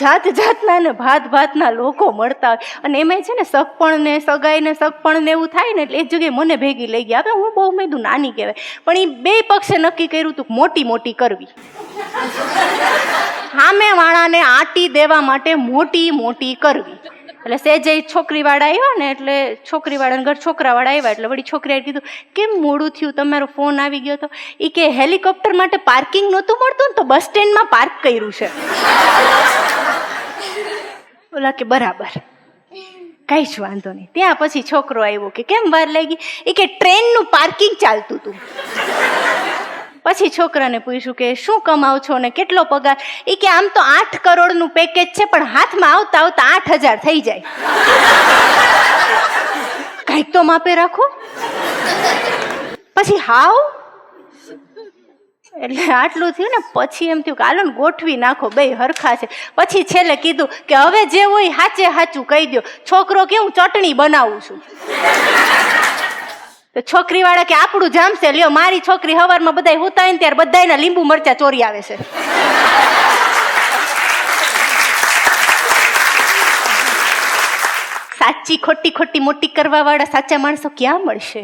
જાત જાતના ને ભાત ભાતના લોકો મળતા હોય. અને એમાંય છે ને સગપણ ને સગાઈ ને સગપણ ને એવું થાય ને એટલે એક જગ્યાએ મને ભેગી લઈ ગયા. હવે હું બહુ મેં નાની કહેવાય. પણ એ બે પક્ષે નક્કી કર્યું હતું મોટી મોટી કરવી. સામે વાળાને આટી દેવા માટે મોટી મોટી કરવી. એટલે સેજે છોકરીવાળા આવ્યા ને એટલે છોકરીવાળાને ઘર છોકરાવાળા આવ્યા એટલે વળી છોકરીએ કીધું, કેમ મોડું થયું? તમારો ફોન આવી ગયો તો. એ કે, હેલિકોપ્ટર માટે પાર્કિંગ નહોતું મળતું ને તો બસ સ્ટેન્ડમાં પાર્ક કર્યું છે. ઓલા કે બરાબર. કઈ જ વાંધો નહીં. ત્યાં પછી છોકરો આવ્યો કે કેમ વાર લાગી એ કે ટ્રેનનું પાર્કિંગ ચાલતું હતું. પછી છોકરાને પૂછ્યું કે શું કમાવ છો ને કેટલો પગાર? એ કે આમ તો આઠ કરોડનું પેકેજ છે, પણ હાથમાં આવતા આવતા આઠ હજાર થઈ જાય. કાંઈક તો માપે રાખો. પછી હાવ? એટલે આટલું થયું ને, પછી એમ થયું કે હાલો ગોઠવી નાખો, બે હરખા છે. પછી છેલ્લે કીધું કે હવે જે હોય હાચે હાચું કહી દો છોકરો કે હું ચટણી બનાવું છું. તો છોકરી વાળા કે આપણું જામશે, લ્યો, મારી છોકરી હવારમાં બધાય હુતા ને ત્યારે બધાયના લીંબુ મરચા ચોરી આવે છે. સાચી ખોટી ખોટી મોટી કરવા વાળા સાચા માણસો ક્યાં મળશે?